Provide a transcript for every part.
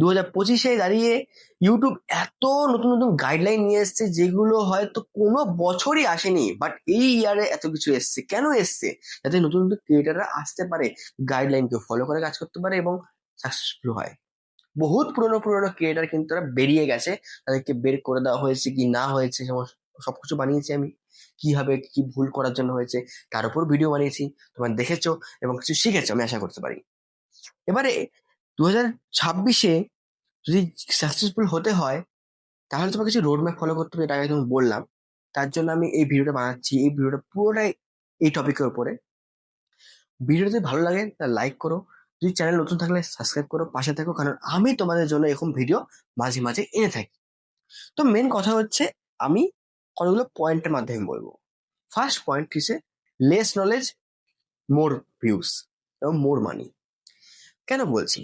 দু হাজার পঁচিশে দাঁড়িয়ে ইউটিউব এত নতুন নতুন গাইডলাইন নিয়ে এসছে, যেগুলো হয়তো কোনো বছরই আসেনি বাট এই ইয়ারে এত কিছু এসছে। কেন এসছে? যাতে নতুন নতুন ক্রিয়েটাররা আসতে পারে গাইডলাইনকে ফলো করে কাজ করতে পারে এবং সাকসেসফুল হয়। বহুত পুরনো পুরনো ক্রিয়েটার কিন্তু তারা বেরিয়ে গেছে, তাদেরকে বের করে দেওয়া হয়েছে কি না হয়েছে সবকিছু বানিয়েছি আমি। কীভাবে কি ভুল করার জন্য হয়েছে, তার উপর ভিডিও বানিয়েছি, তোমরা দেখেছ এবং কিছু শিখেছো, আমি আশা করতে পারি। এবারে দু হাজার ছাব্বিশে যদি সাকসেসফুল হতে হয়, তাহলে তোমাকে কিছু রোড ম্যাপ ফলো করতে হবে এটা আগে তুমি বললাম। তার জন্য আমি এই ভিডিওটা বানাচ্ছি। এই ভিডিওটা পুরোটাই এই টপিকের উপরে। ভিডিওটা যদি ভালো লাগে, তাহলে লাইক করো। যদি চ্যানেল নতুন থাকলে সাবস্ক্রাইব করো, পাশে থাকো, কারণ আমি তোমাদের জন্য এরকম ভিডিও মাঝে মাঝে এনে থাকি। তো মেন কথা হচ্ছে, আমি কতগুলো পয়েন্টের মাধ্যমে বলব। ফার্স্ট পয়েন্ট হিসে লেস নলেজ মোর ভিউজ এবং মোর মানি কেন বলছি?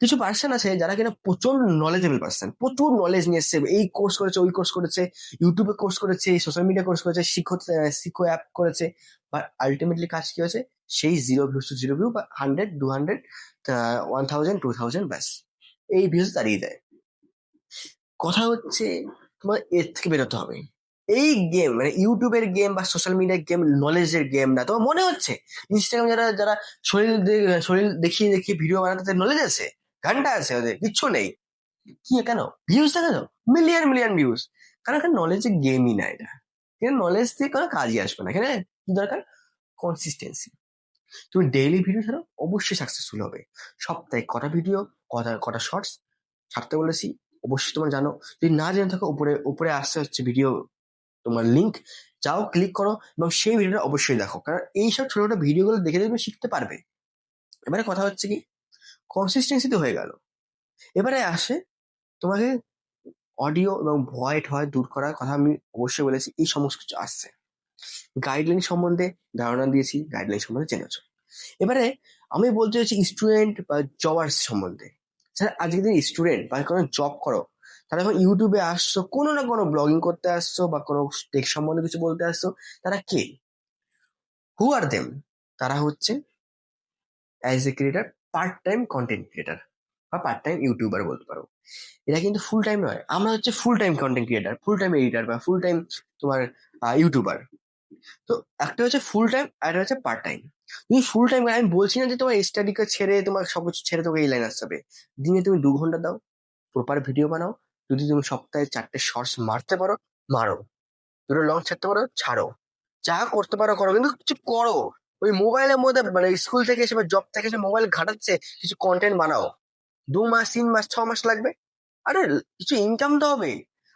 কিছু পার্সন আছে যারা কিনা প্রচুর নলেজেবল পার্সন প্রচুর নলেজ নিয়ে এসছে। এই কোর্স করেছে, ওই কোর্স করেছে ইউটিউবে কোর্স করেছে সোশ্যাল মিডিয়া কোর্স করেছে শিখো শিখো অ্যাপ করেছে। বাট আলটিমেটলি কাজ কি হয়েছে? সেই zero views to zero view বা hundred to hundred one thousand to thousand ব্যাস। এই ভিউজ দাঁড়িয়ে দেয় কথা হচ্ছে তোমার এর থেকে বেরোতে হবে। এই গেম মানে ইউটিউবের গেম বা সোশ্যাল মিডিয়ার গেম নলেজের গেম না। তোমার মনে হচ্ছে? ইনস্টাগ্রাম যারা যারা শরীর শরীর দেখিয়ে দেখিয়ে ভিডিও বানাতে নলেজ আছে? ঘণ্টা আছে ওদের, কিচ্ছু নেই। কি কেন? ভিউজ থাকে তো মিলিয়ন মিলিয়ন ভিউজ কারণ এখানে নলেজের গেমই না এটা। এখানে নলেজ দিয়ে কোনো কাজই আসবে না। এখানে কি দরকার? কনসিস্টেন্সি তুমি ডেইলি ভিডিও ছাড়ো, অবশ্যই সাকসেসফুল হবে। সপ্তাহে কটা ভিডিও কটা কটা শর্টস ছাড়তে বলেছি, অবশ্যই তোমরা জানো। যদি না জেনে থাকো, উপরে উপরে আসতে হচ্ছে ভিডিও তোমার লিঙ্ক যাও ক্লিক করো এবং সেই ভিডিওটা অবশ্যই দেখো। কারণ এইসব ছোট ছোট ভিডিওগুলো দেখে তুমি শিখতে পারবে। এবারে কথা হচ্ছে কি? কনসিস্টেন্সি তো হয়ে গেল। এবারে আসে, তোমাকে অডিও এবং ভয়েট হয়, দূর করার কথা আমি অবশ্যই বলেছি, এই সমস্ত কিছু আসছে। গাইডলাইন সম্বন্ধে ধারণা দিয়েছি গাইডলাইন সম্বন্ধে জেনেছো। এবারে আমি বলতে চাইছি স্টুডেন্ট বা জবার্স সম্বন্ধে। স্যার, আজকে দিন স্টুডেন্ট বা কোনো জব করো, তারা যখন ইউটিউবে আসছো, কোনো না কোনো ব্লগিং করতে আসছো বা কোনো টেক সম্বন্ধে কিছু বলতে আসছো, তারা কে? হু আর দেম তারা হচ্ছে as a creator part time content creator বা পার্ট টাইম ইউটিউবার বলতে পারো। এটা কিন্তু ফুল টাইম নয়। আমরা হচ্ছে full time content creator full time editor বা ফুল টাইম তোমার ইউটিউবার তো একটা হচ্ছে ফুল টাইম আর একটা হচ্ছে পার্ট টাইম তুমি ফুল টাইম আমি বলছি না যে তোমার স্টাডিকে ছেড়ে তোমার সবকিছু ছেড়ে তোমাকে এই লাইন আসতে হবে। দিনে তুমি দু ঘণ্টা দাও প্রপার ভিডিও বানাও, যদি তুমি সপ্তাহে চারটে শর্টস মারতে পারো, মারো। দুটো লং ছাড়তে পারো, ছাড়ো। যা করতে পারো, করো। কিন্তু কিছু করো। ওই মোবাইলের মধ্যে মানে স্কুল থেকে এসে জব থেকে এসে মোবাইল ঘাটাচ্ছে, কিছু কন্টেন্ট বানাও। দু মাস, তিন মাস, ছ মাস লাগবে। আরে, কিছু ইনকাম তো হবে।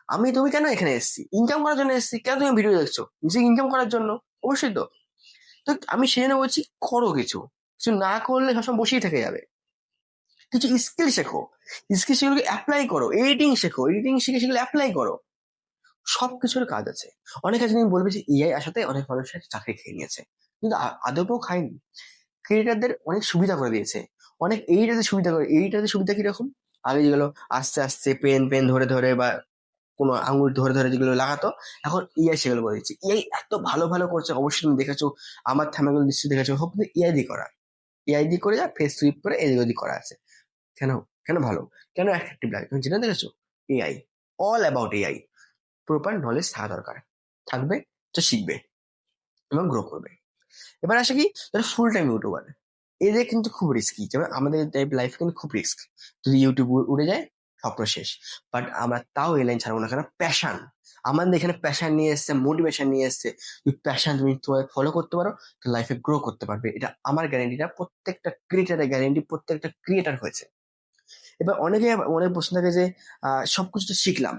আমি তুমি কেন এখানে এসেছি? ইনকাম করার জন্য এসেছি। কেন তুমি ভিডিও দেখছ? নিজে ইনকাম করার জন্য? অবশ্যই তো। তো আমি সেই জন্য বলছি, করো কিছু। কিছু না করলে সবসময় বসেই থেকে যাবে। কিছু স্কিল শেখো। স্কিল সেগুলোকে অ্যাপ্লাই করো। এডিটিং শেখো। এডিটিং শিখে সেগুলো অ্যাপ্লাই করো। সব কিছুর কাজ আছে। অনেক আছে তুমি বলবে যে এআই আসাতে অনেক মানুষের চাকরি খেয়ে নিয়েছে। কিন্তু আদপেও খায়নি। ক্রিয়েটারদের অনেক সুবিধা করে দিয়েছে। অনেক এইটাতে সুবিধা করে, এইটাতে সুবিধা কীরকম? আগে যেগুলো আস্তে আস্তে পেন পেন ধরে ধরে বা কোনো আঙুল ধরে ধরে যেগুলো লাগাতো, এখন ইআই সেগুলো করে দিচ্ছে। ইআই এত ভালো ভালো করছে, অবশ্যই তুমি দেখেছ, আমার থামেগুলো নিশ্চয়ই দেখেছ, সব কিন্তু ইআই দিয়ে করা। এআই দিয়ে করে যা ফেস সুইপ করে এদিক ওদিক করা আছে। কেন কেন ভালো? কেন অ্যাট্রাকটিভ লাগে? তুমি জেনে দেখেছ? AI all about AI proper knowledge থাকা দরকার। থাকবে, তো শিখবে এবং গ্রো করবে। এবার আসে কি? যারা ফুল টাইম ইউটিউবার এদের কিন্তু খুব রিস্কি যেমন আমাদের লাইফ কিন্তু খুব রিস্ক যদি ইউটিউব উড়ে যায়, স্বপ্ন শেষ। বাট আমরা তাও এই লাইন ছাড়বো না। কারণ প্যাশন আমাদের এখানে প্যাশান নিয়ে এসছে মোটিভেশন নিয়ে এসছে। তুমি প্যাশান তুমি তোমার ফলো করতে পারো তো লাইফে গ্রো করতে পারবে। এটা আমার গ্যারেন্টিটা প্রত্যেকটা ক্রিয়েটারের গ্যারেন্টি প্রত্যেকটা ক্রিয়েটার হয়েছে। এবার অনেকে, অনেক প্রশ্ন থাকে যে সবকিছু তো শিখলাম।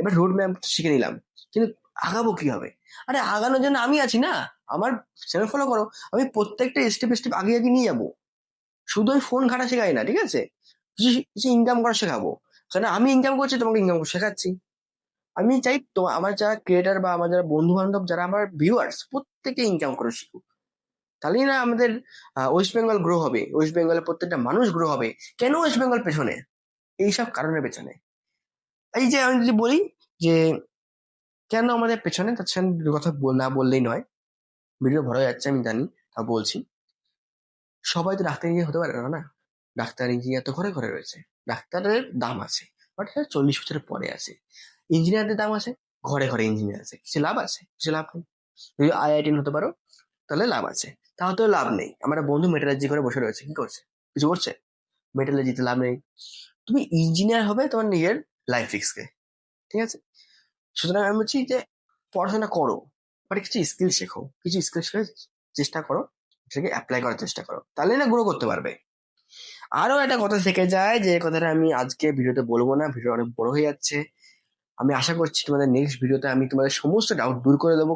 এবার রোড ম্যাপ শিখে নিলাম। কিন্তু আগাবো কি হবে আরে আগানোর জন্য আমি আছি না। আমার চ্যানেল ফলো করো। আমি প্রত্যেকটা স্টেপ স্টেপ আগে আগে নিয়ে যাব। শুধু ওই ফোন ঘাটা শেখাই না, ঠিক আছে? কিছু কিছু ইনকাম করা শেখাবো। কারণ আমি ইনকাম করছি, তোমাকে ইনকাম শেখাচ্ছি। আমি চাই তো, আমার যারা ক্রিয়েটার বা আমার যারা বন্ধু বান্ধব যারা আমার ভিউয়ার্স প্রত্যেকে ইনকাম করে শিখুক। তাহলেই না আমাদের ওয়েস্ট বেঙ্গল গ্রো হবে। ওয়েস্ট বেঙ্গলের প্রত্যেকটা মানুষ গ্রো হবে। কেন ওয়েস্ট বেঙ্গল পেছনে? এইসব কারণের পেছনে। এই যে আমি যদি বলি যে কেন আমাদের পেছনে তার সাথে দুটো কথা না বললেই নয়। ভিডিও হয়ে যাচ্ছে আমি জানি তা বলছি। সবাই তো ডাক্তার ইঞ্জিনিয়ার হতে পারে না না? ডাক্তার ইঞ্জিনিয়ার তো ঘরে ঘরে রয়েছে। ডাক্তারের দাম আছে। বাট সেটা চল্লিশ বছরের পরে আছে। ইঞ্জিনিয়ারদের দাম আছে, ঘরে ঘরে ইঞ্জিনিয়ার আছে। কিছু লাভ আছে, কিছু লাভ নেই। যদি আইআইটিন হতে পারো, তাহলে লাভ আছে। তাও তো লাভ নেই। আমার বন্ধু মেটালার্জি করে বসে রয়েছে, কি করছে? কিছু করছে? মেটালার্জিতে লাভ নেই। তুমি ইঞ্জিনিয়ার হবে তোমার নিজের লাইফ রিস্কে ঠিক আছে? সুতরাং আমি বলছি যে পড়াশোনা করো বাট কিছু স্কিল শেখো, কিছু স্কিল শেখার চেষ্টা করো, সেটাকে অ্যাপ্লাই করার চেষ্টা করো, তাহলে না গ্রো করতে পারবে। আরও একটা কথা শিখে যায় যে কথাটা আমি আজকে ভিডিওতে বলব না, ভিডিও অনেক বড় হয়ে যাচ্ছে। আমি আশা করছি তোমাদের নেক্সট ভিডিওতে আমি তোমাদের সমস্ত ডাউট দূর করে দেবো।